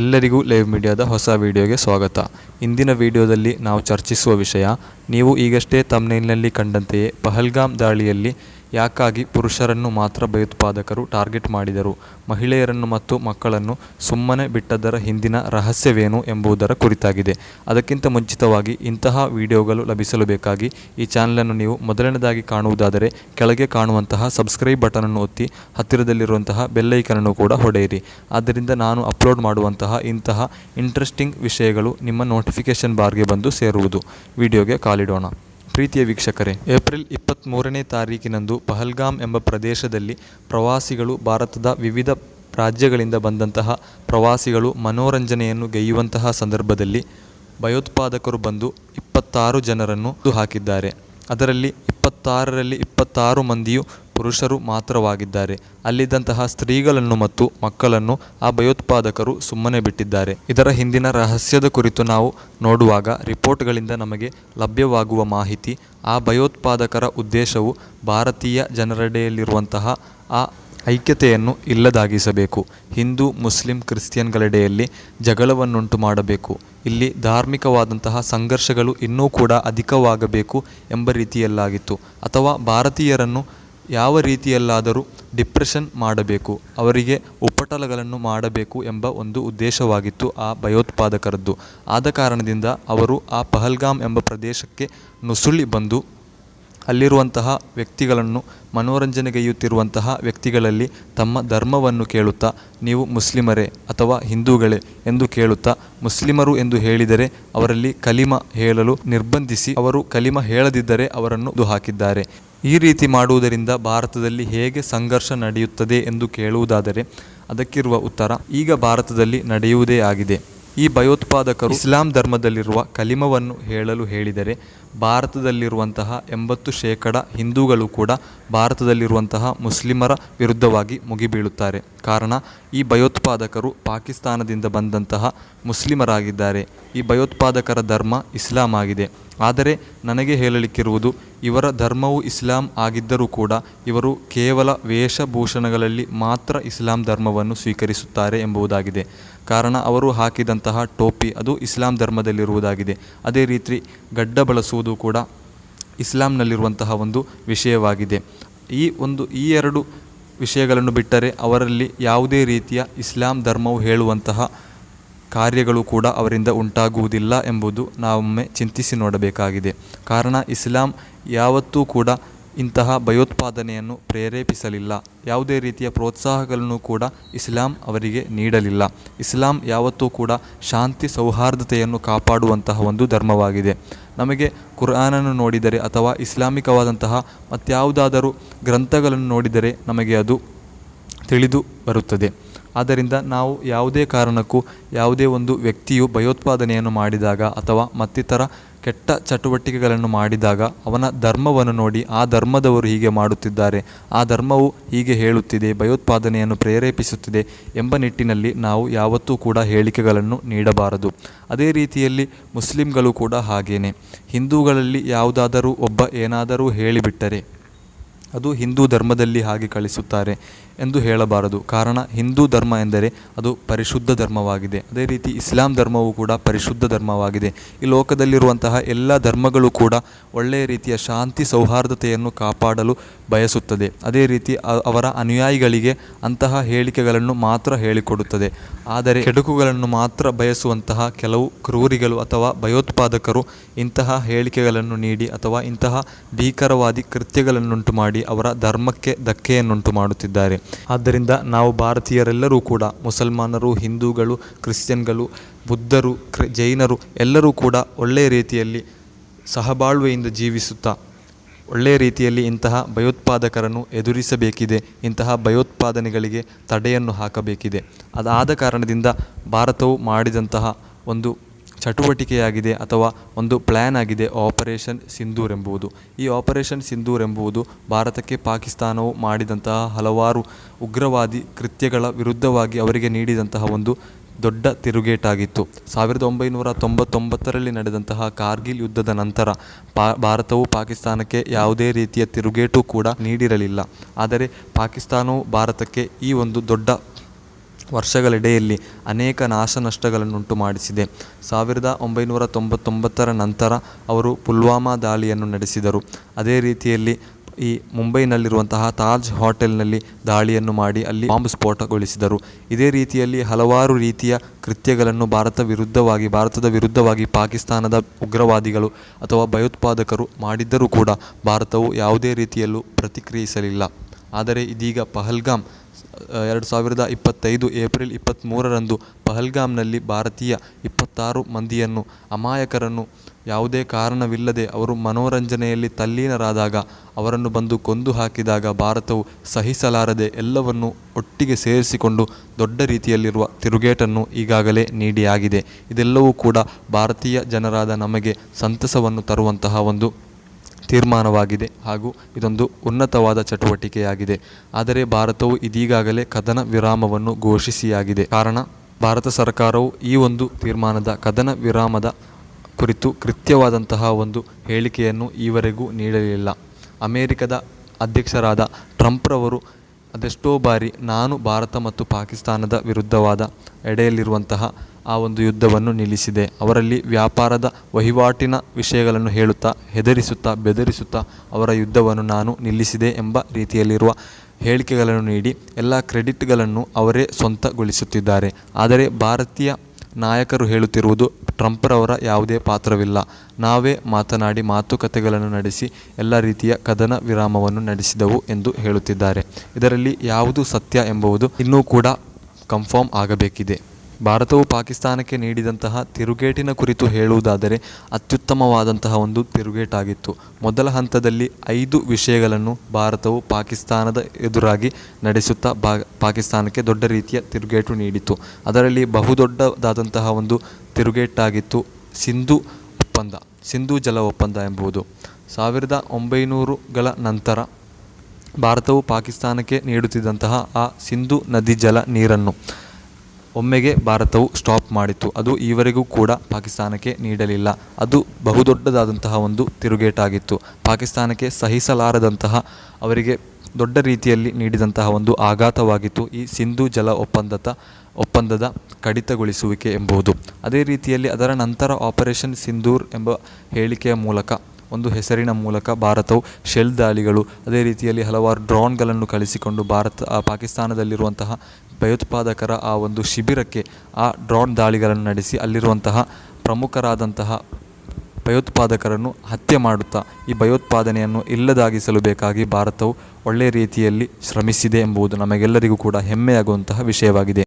ಎಲ್ಲರಿಗೂ ಲೈವ್ ಮೀಡಿಯಾದ ಹೊಸ ವಿಡಿಯೋಗೆ ಸ್ವಾಗತ. ಇಂದಿನ ವಿಡಿಯೋದಲ್ಲಿ ನಾವು ಚರ್ಚಿಸುವ ವಿಷಯ, ನೀವು ಈಗಷ್ಟೇ ತಮ್ನೈಲ್ನಲ್ಲಿ ಕಂಡಂತೆಯೇ ಪಹಲ್ಗಾಮ್ ದಾಳಿಯಲ್ಲಿ ಯಾಕಾಗಿ ಪುರುಷರನ್ನು ಮಾತ್ರ ಭಯೋತ್ಪಾದಕರು ಟಾರ್ಗೆಟ್ ಮಾಡಿದರು? ಮಹಿಳೆಯರನ್ನು ಮತ್ತು ಮಕ್ಕಳನ್ನು ಸುಮ್ಮನೆ ಬಿಟ್ಟದರ ಹಿಂದಿನ ರಹಸ್ಯವೇನು ಎಂಬುದರ ಕುರಿತಾಗಿದೆ. ಅದಕ್ಕಿಂತ ಮುಂಚಿತವಾಗಿ ಇಂತಹ ವಿಡಿಯೋಗಳು ಲಭಿಸಲು ಬೇಕಾಗಿ ಈ ಚಾನಲನ್ನು ನೀವು ಮೊದಲನೇದಾಗಿ ಕಾಣುವುದಾದರೆ ಕೆಳಗೆ ಕಾಣುವಂತಹ ಸಬ್ಸ್ಕ್ರೈಬ್ ಬಟನ್ ಅನ್ನು ಒತ್ತಿ ಹತ್ತಿರದಲ್ಲಿರುವಂತಹ ಬೆಲ್ಲೈಕನನ್ನು ಕೂಡ ಹೊಡೆಯಿರಿ. ಆದ್ದರಿಂದ ನಾನು ಅಪ್ಲೋಡ್ ಮಾಡುವಂತಹ ಇಂತಹ ಇಂಟ್ರೆಸ್ಟಿಂಗ್ ವಿಷಯಗಳು ನಿಮ್ಮ ನೋಟಿಫಿಕೇಶನ್ ಬಾರ್ಗೆ ಬಂದು ಸೇರುವುದು. ವಿಡಿಯೋಗೆ ಕಾಲಿಡೋಣ. ಪ್ರೀತಿಯ ವೀಕ್ಷಕರೇ, ಏಪ್ರಿಲ್ ಇಪ್ಪತ್ತ್ಮೂರನೇ ತಾರೀಕಿನಂದು ಪಹಲ್ಗಾಮ್ ಎಂಬ ಪ್ರದೇಶದಲ್ಲಿ ಪ್ರವಾಸಿಗಳು ಭಾರತದ ವಿವಿಧ ರಾಜ್ಯಗಳಿಂದ ಬಂದಂತಹ ಪ್ರವಾಸಿಗಳು ಮನೋರಂಜನೆಯನ್ನು ಗೈಯುವಂತಹ ಸಂದರ್ಭದಲ್ಲಿ ಭಯೋತ್ಪಾದಕರು ಬಂದು ಇಪ್ಪತ್ತಾರು ಜನರನ್ನು ಕೊಂದು ಹಾಕಿದ್ದಾರೆ ಅದರಲ್ಲಿ ಇಪ್ಪತ್ತಾರರಲ್ಲಿ ಇಪ್ಪತ್ತಾರು ಮಂದಿಯು ಪುರುಷರು ಮಾತ್ರವಾಗಿದ್ದಾರೆ. ಅಲ್ಲಿದ್ದಂತಹ ಸ್ತ್ರೀಗಳನ್ನು ಮತ್ತು ಮಕ್ಕಳನ್ನು ಆ ಭಯೋತ್ಪಾದಕರು ಸುಮ್ಮನೆ ಬಿಟ್ಟಿದ್ದಾರೆ. ಇದರ ಹಿಂದಿನ ರಹಸ್ಯದ ಕುರಿತು ನಾವು ನೋಡುವಾಗ ರಿಪೋರ್ಟ್ಗಳಿಂದ ನಮಗೆ ಲಭ್ಯವಾಗುವ ಮಾಹಿತಿ, ಆ ಭಯೋತ್ಪಾದಕರ ಉದ್ದೇಶವು ಭಾರತೀಯ ಜನರೆಡೆಯಲ್ಲಿರುವಂತಹ ಆ ಐಕ್ಯತೆಯನ್ನು ಇಲ್ಲದಾಗಿಸಬೇಕು. ಹಿಂದೂ, ಮುಸ್ಲಿಂ, ಕ್ರಿಶ್ಚಿಯನ್ಗಳೆಡೆಯಲ್ಲಿ ಜಗಳವನ್ನುಂಟು ಮಾಡಬೇಕು. ಇಲ್ಲಿ ಧಾರ್ಮಿಕವಾದಂತಹ ಸಂಘರ್ಷಗಳು ಇನ್ನೂ ಕೂಡ ಅಧಿಕವಾಗಬೇಕು ಎಂಬ ರೀತಿಯಲ್ಲಾಗಿತ್ತು. ಅಥವಾ ಭಾರತೀಯರನ್ನು ಯಾವ ರೀತಿಯಲ್ಲಾದರೂ ಡಿಪ್ರೆಷನ್ ಮಾಡಬೇಕು, ಅವರಿಗೆ ಉಪಟಳಗಳನ್ನು ಮಾಡಬೇಕು ಎಂಬ ಒಂದು ಉದ್ದೇಶವಾಗಿತ್ತು ಆ ಭಯೋತ್ಪಾದಕರದ್ದು. ಆದ ಕಾರಣದಿಂದ ಅವರು ಆ ಪಹಲ್ಗಾಮ್ ಎಂಬ ಪ್ರದೇಶಕ್ಕೆ ನುಸುಳಿ ಬಂದು ಅಲ್ಲಿರುವಂತಹ ವ್ಯಕ್ತಿಗಳನ್ನು ಮನೋರಂಜನೆಗೈಯುತ್ತಿರುವಂತಹ ವ್ಯಕ್ತಿಗಳಲ್ಲಿ ತಮ್ಮ ಧರ್ಮವನ್ನು ಕೇಳುತ್ತಾ, ನೀವು ಮುಸ್ಲಿಮರೇ ಅಥವಾ ಹಿಂದೂಗಳೇ ಎಂದು ಕೇಳುತ್ತಾ, ಮುಸ್ಲಿಮರು ಎಂದು ಹೇಳಿದರೆ ಅವರಲ್ಲಿ ಕಲಿಮ ಹೇಳಲು ನಿರ್ಬಂಧಿಸಿ ಅವರು ಕಲಿಮ ಹೇಳದಿದ್ದರೆ ಅವರನ್ನು ದು ಹಾಕಿದ್ದಾರೆ ಈ ರೀತಿ ಮಾಡುವುದರಿಂದ ಭಾರತದಲ್ಲಿ ಹೇಗೆ ಸಂಘರ್ಷ ನಡೆಯುತ್ತದೆ ಎಂದು ಕೇಳುವುದಾದರೆ ಅದಕ್ಕಿರುವ ಉತ್ತರ ಈಗ ಭಾರತದಲ್ಲಿ ನಡೆಯುವುದೇ ಆಗಿದೆ. ಈ ಭಯೋತ್ಪಾದಕರು ಇಸ್ಲಾಂ ಧರ್ಮದಲ್ಲಿರುವ ಕಲಿಮವನ್ನು ಹೇಳಲು ಹೇಳಿದರೆ ಭಾರತದಲ್ಲಿರುವಂತಹ ಎಂಬತ್ತು ಶೇಕಡ ಹಿಂದೂಗಳು ಕೂಡ ಭಾರತದಲ್ಲಿರುವಂತಹ ಮುಸ್ಲಿಮರ ವಿರುದ್ಧವಾಗಿ ಮುಗಿಬೀಳುತ್ತಾರೆ. ಕಾರಣ, ಈ ಭಯೋತ್ಪಾದಕರು ಪಾಕಿಸ್ತಾನದಿಂದ ಬಂದಂತಹ ಮುಸ್ಲಿಮರಾಗಿದ್ದಾರೆ. ಈ ಭಯೋತ್ಪಾದಕರ ಧರ್ಮ ಇಸ್ಲಾಂ ಆಗಿದೆ. ಆದರೆ ನನಗೆ ಹೇಳಲಿಕ್ಕಿರುವುದು, ಇವರ ಧರ್ಮವು ಇಸ್ಲಾಂ ಆಗಿದ್ದರೂ ಕೂಡ ಇವರು ಕೇವಲ ವೇಷಭೂಷಣಗಳಲ್ಲಿ ಮಾತ್ರ ಇಸ್ಲಾಂ ಧರ್ಮವನ್ನು ಸ್ವೀಕರಿಸುತ್ತಾರೆ ಎಂಬುದಾಗಿದೆ. ಕಾರಣ ಅವರು ಹಾಕಿದಂತಹ ಟೋಪಿ ಅದು ಇಸ್ಲಾಂ ಧರ್ಮದಲ್ಲಿರುವುದಾಗಿದೆ. ಅದೇ ರೀತಿ ಗಡ್ಡ ಬಳಸುವುದು ಕೂಡ ಇಸ್ಲಾಂನಲ್ಲಿರುವಂತಹ ಒಂದು ವಿಷಯವಾಗಿದೆ. ಈ ಒಂದು, ಈ ಎರಡು ವಿಷಯಗಳನ್ನು ಬಿಟ್ಟರೆ ಅವರಲ್ಲಿ ಯಾವುದೇ ರೀತಿಯ ಇಸ್ಲಾಂ ಧರ್ಮವು ಹೇಳುವಂತಹ ಕಾರ್ಯಗಳು ಕೂಡ ಅವರಿಂದ ಉಂಟಾಗುವುದಿಲ್ಲ ಎಂಬುದು ನಾವೊಮ್ಮೆ ಚಿಂತಿಸಿ ನೋಡಬೇಕಾಗಿದೆ. ಕಾರಣ ಇಸ್ಲಾಂ ಯಾವತ್ತೂ ಕೂಡ ಇಂತಹ ಭಯೋತ್ಪಾದನೆಯನ್ನು ಪ್ರೇರೇಪಿಸಲಿಲ್ಲ. ಯಾವುದೇ ರೀತಿಯ ಪ್ರೋತ್ಸಾಹಗಳನ್ನು ಕೂಡ ಇಸ್ಲಾಂ ಅವರಿಗೆ ನೀಡಲಿಲ್ಲ. ಇಸ್ಲಾಂ ಯಾವತ್ತೂ ಕೂಡ ಶಾಂತಿ ಸೌಹಾರ್ದತೆಯನ್ನು ಕಾಪಾಡುವಂತಹ ಒಂದು ಧರ್ಮವಾಗಿದೆ. ನಮಗೆ ಕುರಾನನ್ನು ನೋಡಿದರೆ ಅಥವಾ ಇಸ್ಲಾಮಿಕವಾದಂತಹ ಮತ್ತಾವುದಾದರೂ ಗ್ರಂಥಗಳನ್ನು ನೋಡಿದರೆ ನಮಗೆ ಅದು ತಿಳಿದು ಬರುತ್ತದೆ. ಆದ್ದರಿಂದ ನಾವು ಯಾವುದೇ ಕಾರಣಕ್ಕೂ ಯಾವುದೇ ಒಂದು ವ್ಯಕ್ತಿಯು ಭಯೋತ್ಪಾದನೆಯನ್ನು ಮಾಡಿದಾಗ ಅಥವಾ ಮತ್ತಿತರ ಕೆಟ್ಟ ಚಟುವಟಿಕೆಗಳನ್ನು ಮಾಡಿದಾಗ ಅವನ ಧರ್ಮವನ್ನು ನೋಡಿ ಆ ಧರ್ಮದವರು ಹೀಗೆ ಮಾಡುತ್ತಿದ್ದಾರೆ, ಆ ಧರ್ಮವು ಹೀಗೆ ಹೇಳುತ್ತಿದೆ, ಭಯೋತ್ಪಾದನೆಯನ್ನು ಪ್ರೇರೇಪಿಸುತ್ತಿದೆ ಎಂಬ ನಿಟ್ಟಿನಲ್ಲಿ ನಾವು ಯಾವತ್ತೂ ಕೂಡ ಹೇಳಿಕೆಗಳನ್ನು ನೀಡಬಾರದು. ಅದೇ ರೀತಿಯಲ್ಲಿ ಮುಸ್ಲಿಂಗಳು ಕೂಡ ಹಾಗೇನೆ. ಹಿಂದೂಗಳಲ್ಲಿ ಯಾವುದಾದರೂ ಒಬ್ಬ ಏನಾದರೂ ಹೇಳಿಬಿಟ್ಟರೆ ಅದು ಹಿಂದೂ ಧರ್ಮದಲ್ಲಿ ಹಾಗೆ ಕಳಿಸುತ್ತಾರೆ. ಎಂದು ಹೇಳಬಾರದು. ಕಾರಣ, ಹಿಂದೂ ಧರ್ಮ ಎಂದರೆ ಅದು ಪರಿಶುದ್ಧ ಧರ್ಮವಾಗಿದೆ. ಅದೇ ರೀತಿ ಇಸ್ಲಾಂ ಧರ್ಮವು ಕೂಡ ಪರಿಶುದ್ಧ ಧರ್ಮವಾಗಿದೆ. ಈ ಲೋಕದಲ್ಲಿರುವಂತಹ ಎಲ್ಲ ಧರ್ಮಗಳು ಕೂಡ ಒಳ್ಳೆಯ ರೀತಿಯ ಶಾಂತಿ, ಸೌಹಾರ್ದತೆಯನ್ನು ಕಾಪಾಡಲು ಬಯಸುತ್ತದೆ. ಅದೇ ರೀತಿ ಅವರ ಅನುಯಾಯಿಗಳಿಗೆ ಅಂತಹ ಹೇಳಿಕೆಗಳನ್ನು ಮಾತ್ರ ಹೇಳಿಕೊಡುತ್ತದೆ. ಆದರೆ ಕೆಡುಕುಗಳನ್ನು ಮಾತ್ರ ಬಯಸುವಂತಹ ಕೆಲವು ಕ್ರೂರಿಗಳು ಅಥವಾ ಭಯೋತ್ಪಾದಕರು ಇಂತಹ ಹೇಳಿಕೆಗಳನ್ನು ನೀಡಿ ಅಥವಾ ಇಂತಹ ಭೀಕರವಾದಿ ಕೃತ್ಯಗಳನ್ನುಂಟು ಮಾಡಿ ಅವರ ಧರ್ಮಕ್ಕೆ ಧಕ್ಕೆಯನ್ನುಂಟು ಮಾಡುತ್ತಿದ್ದಾರೆ ಆದ್ದರಿಂದ ನಾವು ಭಾರತೀಯರೆಲ್ಲರೂ ಕೂಡ, ಮುಸಲ್ಮಾನರು, ಹಿಂದೂಗಳು, ಕ್ರಿಶ್ಚಿಯನ್ಗಳು, ಬುದ್ಧರು, ಕ್ರಿ, ಜೈನರು ಎಲ್ಲರೂ ಕೂಡ ಒಳ್ಳೆಯ ರೀತಿಯಲ್ಲಿ ಸಹಬಾಳ್ವೆಯಿಂದ ಜೀವಿಸುತ್ತಾ, ಒಳ್ಳೆಯ ರೀತಿಯಲ್ಲಿ ಇಂತಹ ಭಯೋತ್ಪಾದಕರನ್ನು ಎದುರಿಸಬೇಕಿದೆ, ಇಂತಹ ಭಯೋತ್ಪಾದನೆಗಳಿಗೆ ತಡೆಯನ್ನು ಹಾಕಬೇಕಿದೆ. ಅದಾದ ಕಾರಣದಿಂದ ಭಾರತವು ಮಾಡಿದಂತಹ ಒಂದು ಚಟುವಟಿಕೆಯಾಗಿದೆ ಅಥವಾ ಒಂದು ಪ್ಲ್ಯಾನ್ ಆಗಿದೆ ಆಪರೇಷನ್ ಸಿಂಧೂರ್ ಎಂಬುದು ಈ ಆಪರೇಷನ್ ಸಿಂಧೂರ್ ಎಂಬುದು ಭಾರತಕ್ಕೆ ಪಾಕಿಸ್ತಾನವು ಮಾಡಿದಂತಹ ಹಲವಾರು ಉಗ್ರವಾದಿ ಕೃತ್ಯಗಳ ವಿರುದ್ಧವಾಗಿ ಅವರಿಗೆ ನೀಡಿದಂತಹ ಒಂದು ದೊಡ್ಡ ತಿರುಗೇಟಾಗಿತ್ತು. ಸಾವಿರದ ಒಂಬೈನೂರ ತೊಂಬತ್ತೊಂಬತ್ತರಲ್ಲಿ ನಡೆದಂತಹ ಕಾರ್ಗಿಲ್ ಯುದ್ಧದ ನಂತರ ಪಾ, ಭಾರತವು ಪಾಕಿಸ್ತಾನಕ್ಕೆ ಯಾವುದೇ ರೀತಿಯ ತಿರುಗೇಟು ಕೂಡ ನೀಡಿರಲಿಲ್ಲ. ಆದರೆ ಪಾಕಿಸ್ತಾನವು ಭಾರತಕ್ಕೆ ಈ ಒಂದು ದೊಡ್ಡ ವರ್ಷಗಳೆಡೆಯಲ್ಲಿ ಅನೇಕ ನಾಶನಷ್ಟಗಳನ್ನುಂಟು ಮಾಡಿಸಿದೆ. ಸಾವಿರದ ಒಂಬೈನೂರ ತೊಂಬತ್ತೊಂಬತ್ತರ ನಂತರ ಅವರು ಪುಲ್ವಾಮಾ ದಾಳಿಯನ್ನು ನಡೆಸಿದರು. ಅದೇ ರೀತಿಯಲ್ಲಿ ಈ ಮುಂಬೈನಲ್ಲಿರುವಂತಹ ತಾಜ್ ಹೋಟೆಲ್ನಲ್ಲಿ ದಾಳಿಯನ್ನು ಮಾಡಿ ಅಲ್ಲಿ ಬಾಂಬ್ ಸ್ಫೋಟಗೊಳಿಸಿದರು. ಇದೇ ರೀತಿಯಲ್ಲಿ ಹಲವಾರು ರೀತಿಯ ಕೃತ್ಯಗಳನ್ನು ಭಾರತ ವಿರುದ್ಧವಾಗಿ, ಭಾರತದ ವಿರುದ್ಧವಾಗಿ ಪಾಕಿಸ್ತಾನದ ಉಗ್ರವಾದಿಗಳು ಅಥವಾ ಭಯೋತ್ಪಾದಕರು ಮಾಡಿದ್ದರೂ ಕೂಡ ಭಾರತವು ಯಾವುದೇ ರೀತಿಯಲ್ಲೂ ಪ್ರತಿಕ್ರಿಯಿಸಲಿಲ್ಲ. ಆದರೆ ಇದೀಗ ಪಹಲ್ಗಾಮ್ ಎರಡು ಸಾವಿರದ ಇಪ್ಪತ್ತೈದು ಏಪ್ರಿಲ್ ಇಪ್ಪತ್ತ್ಮೂರರಂದು ಪಹಲ್ಗಾಮ್ನಲ್ಲಿ ಭಾರತೀಯ ಇಪ್ಪತ್ತಾರು ಮಂದಿಯನ್ನು ಅಮಾಯಕರನ್ನು ಯಾವುದೇ ಕಾರಣವಿಲ್ಲದೆ ಅವರು ಮನೋರಂಜನೆಯಲ್ಲಿ ತಲ್ಲೀನರಾದಾಗ ಅವರನ್ನು ಬಂದು ಕೊಂದು ಹಾಕಿದಾಗ ಭಾರತವು ಸಹಿಸಲಾರದೆ ಎಲ್ಲವನ್ನು ಒಟ್ಟಿಗೆ ಸೇರಿಸಿಕೊಂಡು ದೊಡ್ಡ ರೀತಿಯಲ್ಲಿರುವ ತಿರುಗೇಟನ್ನು ಈಗಾಗಲೇ ನೀಡಿಯಾಗಿದೆ. ಇದೆಲ್ಲವೂ ಕೂಡ ಭಾರತೀಯ ಜನರಾದ ನಮಗೆ ಸಂತಸವನ್ನು ತರುವಂತಹ ಒಂದು ತೀರ್ಮಾನವಾಗಿದೆ ಹಾಗೂ ಇದೊಂದು ಉನ್ನತವಾದ ಚಟುವಟಿಕೆಯಾಗಿದೆ. ಆದರೆ ಭಾರತವು ಇದೀಗಾಗಲೇ ಕದನ ವಿರಾಮವನ್ನು ಘೋಷಿಸಿಯಾಗಿದೆ. ಕಾರಣ, ಭಾರತ ಸರ್ಕಾರವು ಈ ಒಂದು ತೀರ್ಮಾನದ ಕದನ ವಿರಾಮದ ಕುರಿತು ಕೃತ್ಯವಾದಂತಹ ಒಂದು ಹೇಳಿಕೆಯನ್ನು ಈವರೆಗೂ ನೀಡಲಿಲ್ಲ. ಅಮೇರಿಕದ ಅಧ್ಯಕ್ಷರಾದ ಟ್ರಂಪ್ರವರು ಅದೆಷ್ಟೋ ಬಾರಿ ನಾನು ಭಾರತ ಮತ್ತು ಪಾಕಿಸ್ತಾನದ ವಿರುದ್ಧವಾದ ಎಡೆಯಲ್ಲಿರುವಂತಹ ಆ ಒಂದು ಯುದ್ಧವನ್ನು ನಿಲ್ಲಿಸಿದೆ. ಅವರಲ್ಲಿ ವ್ಯಾಪಾರದ ವಹಿವಾಟಿನ ವಿಷಯಗಳನ್ನು ಹೇಳುತ್ತಾ, ಹೆದರಿಸುತ್ತಾ, ಬೆದರಿಸುತ್ತಾ ಅವರ ಯುದ್ಧವನ್ನು ನಾನು ನಿಲ್ಲಿಸಿದೆ ಎಂಬ ರೀತಿಯಲ್ಲಿರುವ ಹೇಳಿಕೆಗಳನ್ನು ನೀಡಿ, ಎಲ್ಲ ಕ್ರೆಡಿಟ್ಗಳನ್ನು ಅವರೇ ಸ್ವಂತಗೊಳಿಸುತ್ತಿದ್ದಾರೆ. ಆದರೆ ಭಾರತೀಯ ನಾಯಕರು ಹೇಳುತ್ತಿರುವುದು ಟ್ರಂಪ್ರವರ ಯಾವುದೇ ಪಾತ್ರವಿಲ್ಲ. ನಾವೇ ಮಾತನಾಡಿ ಮಾತುಕತೆಗಳನ್ನು ನಡೆಸಿ, ಎಲ್ಲ ರೀತಿಯ ಕದನ ವಿರಾಮವನ್ನು ನಡೆಸಿದವು ಎಂದು ಹೇಳುತ್ತಿದ್ದಾರೆ. ಇದರಲ್ಲಿ ಯಾವುದು ಸತ್ಯ ಎಂಬುವುದು ಇನ್ನೂ ಕೂಡ ಕನ್ಫರ್ಮ್ ಆಗಬೇಕಿದೆ. ಭಾರತವು ಪಾಕಿಸ್ತಾನಕ್ಕೆ ನೀಡಿದಂತಹ ತಿರುಗೇಟಿನ ಕುರಿತು ಹೇಳುವುದಾದರೆ ಅತ್ಯುತ್ತಮವಾದಂತಹ ಒಂದು ತಿರುಗೇಟಾಗಿತ್ತು. ಮೊದಲ ಹಂತದಲ್ಲಿ ಐದು ವಿಷಯಗಳನ್ನು ಭಾರತವು ಪಾಕಿಸ್ತಾನದ ಎದುರಾಗಿ ನಡೆಸುತ್ತಾ ಬಾ ಪಾಕಿಸ್ತಾನಕ್ಕೆ ದೊಡ್ಡ ರೀತಿಯ ತಿರುಗೇಟು ನೀಡಿತು ಅದರಲ್ಲಿ ಬಹುದೊಡ್ಡದಾದಂತಹ ಒಂದು ತಿರುಗೇಟಾಗಿತ್ತು ಸಿಂಧು ಒಪ್ಪಂದ, ಸಿಂಧು ಜಲ ಒಪ್ಪಂದ ಎಂಬುದು ಸಾವಿರದ ಒಂಬೈನೂರುಗಳ ನಂತರ ಭಾರತವು ಪಾಕಿಸ್ತಾನಕ್ಕೆ ನೀಡುತ್ತಿದ್ದಂತಹ ಆ ಸಿಂಧು ನದಿ ಜಲ ನೀರನ್ನು ಒಮ್ಮೆಗೆ ಭಾರತವು ಸ್ಟಾಪ್ ಮಾಡಿತು ಅದು ಈವರೆಗೂ ಕೂಡ ಪಾಕಿಸ್ತಾನಕ್ಕೆ ನೀಡಲಿಲ್ಲ. ಅದು ಬಹುದೊಡ್ಡದಾದಂತಹ ಒಂದು ತಿರುಗೇಟಾಗಿತ್ತು. ಪಾಕಿಸ್ತಾನಕ್ಕೆ ಸಹಿಸಲಾರದಂತಹ, ಅವರಿಗೆ ದೊಡ್ಡ ರೀತಿಯಲ್ಲಿ ನೀಡಿದಂತಹ ಒಂದು ಆಘಾತವಾಗಿತ್ತು ಈ ಸಿಂಧು ಜಲ ಒಪ್ಪಂದದ ಒಪ್ಪಂದದ ಕಡಿತಗೊಳಿಸುವಿಕೆ ಎಂಬುದು ಅದೇ ರೀತಿಯಲ್ಲಿ ಅದರ ನಂತರ ಆಪರೇಷನ್ ಸಿಂಧೂರ್ ಎಂಬ ಹೇಳಿಕೆಯ ಮೂಲಕ ಒಂದು ಹೆಸರಿನ ಮೂಲಕ ಭಾರತವು ಶೆಲ್ ದಾಳಿಗಳು, ಅದೇ ರೀತಿಯಲ್ಲಿ ಹಲವಾರು ಡ್ರೋನ್ಗಳನ್ನು ಕಳಿಸಿಕೊಂಡು ಭಾರತ ಪಾಕಿಸ್ತಾನದಲ್ಲಿರುವಂತಹ ಭಯೋತ್ಪಾದಕರ ಆ ಒಂದು ಶಿಬಿರಕ್ಕೆ ಆ ಡ್ರೋನ್ ದಾಳಿಗಳನ್ನು ನಡೆಸಿ ಅಲ್ಲಿರುವಂತಹ ಪ್ರಮುಖರಾದಂತಹ ಭಯೋತ್ಪಾದಕರನ್ನು ಹತ್ಯೆ ಮಾಡುತ್ತಾ, ಈ ಭಯೋತ್ಪಾದನೆಯನ್ನು ಇಲ್ಲದಾಗಿಸಲು ಬೇಕಾಗಿ ಭಾರತವು ಒಳ್ಳೆಯ ರೀತಿಯಲ್ಲಿ ಶ್ರಮಿಸಿದೆ ಎಂಬುದು ನಮಗೆಲ್ಲರಿಗೂ ಕೂಡ ಹೆಮ್ಮೆಯಾಗುವಂತಹ ವಿಷಯವಾಗಿದೆ.